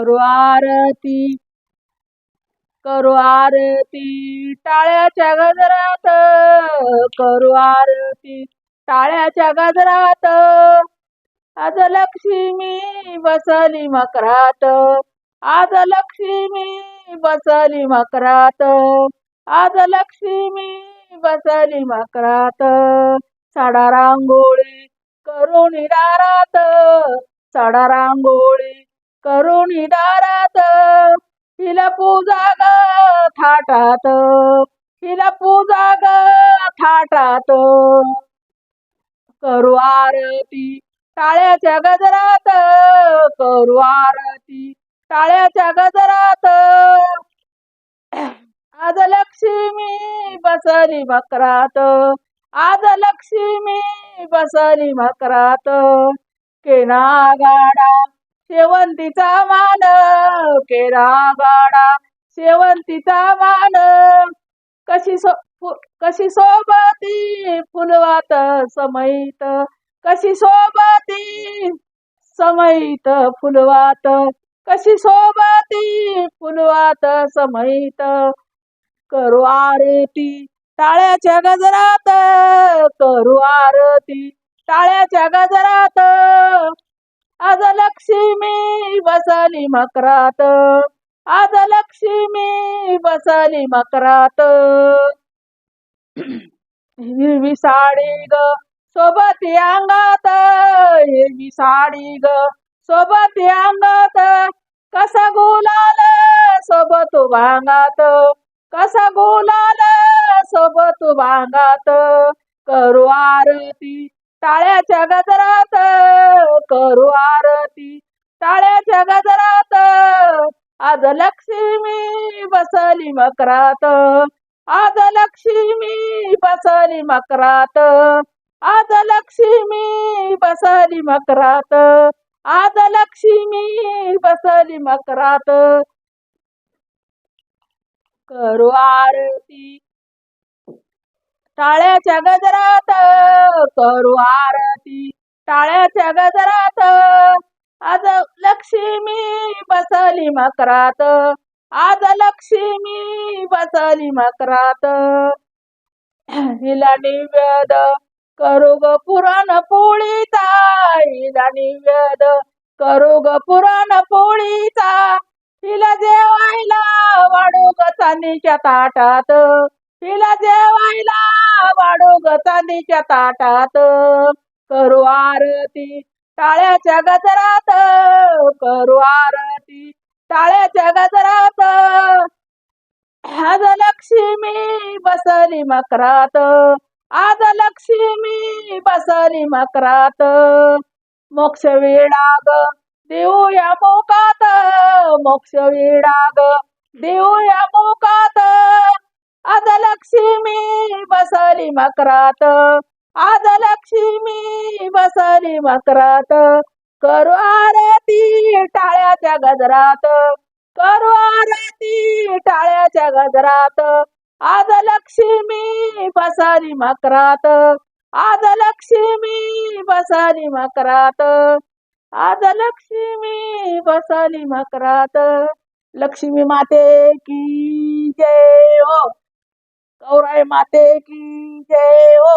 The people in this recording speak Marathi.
करू आरती. करू आरती टाळ्याच्या गजरात. करू आरती टाळ्याच्या गजरात. आज लक्ष्मी बसली मकरात. आज लक्ष्मी बसली मकरात. आज लक्ष्मी बसली मकरात. साडा रांगोळी करून दारात. साडा रांगोळी करुणी दारात हिला पूजा ग थाटात हिला पूजा ग थाटात. करू आरती टाळ्याच्या गजरात करू आरती टाळ्याच्या गजरात. आज लक्ष्मी बसली मकरात आज लक्ष्मी बसली मकरात केना गाडा शेवंतीचा मान केरा गाडा शेवंतीचा मान कशी सो कशी सोबती फुलवात समयत कशी सोबती समईत फुलवात. कशी सोबती फुलवात समयत करू आरती टाळ्याच्या गजरात. करू आरती टाळ्याच्या गजरात. आज लक्ष्मी बसली मकरात. आज लक्ष्मी बसली मकरात. हिरवी साडी ग सोबत अंगात. हिरवी साडी ग सोबत अंगात. कसा गुलाल सोबत भांगात कसा गुलाल सोबत भांगात करू आरती टाळ्याच्या गजरात करू आरती. टाळ्याच्या गजरात आज लक्ष्मी बसली मकरात. आज लक्ष्मी बसली मकरात. आज लक्ष्मी बसली मकरात. आज लक्ष्मी बसली मकरात. करू आरती. टाळ्याच्या गजरात करू आरती. टाळ्याच्या गजरात आज लक्ष्मी बसली मकरात. आज लक्ष्मी बसली मकरात. हिला निवेद करू ग पुराण पोळीचा. हिला निवेद करू ग पुराण पोळीचा. हिला जेवायला वाढू ग चांदीच्या ताटात. हिला जे चांदीच्या ताटात करू आरती टाळ्याच्या गजरात करू आरती टाळ्याच्या गजरात. आज लक्ष्मी बसली मकरात आज लक्ष्मी बसली मकरात. मोक्ष विडाग देऊया मोकात मोक्ष विडाग देऊया मोकात. आज लक्ष्मी बसली मकरात. आज लक्ष्मी बसली मकरात. करू आरती टाळ्याच्या गजरात. करू आरती टाळ्याच्या गजरात. आज लक्ष्मी बसली मकरात. आज लक्ष्मी बसली मकरात. आज लक्ष्मी बसली मकरात. लक्ष्मी माते की जय हो. गौराई माते की जय हो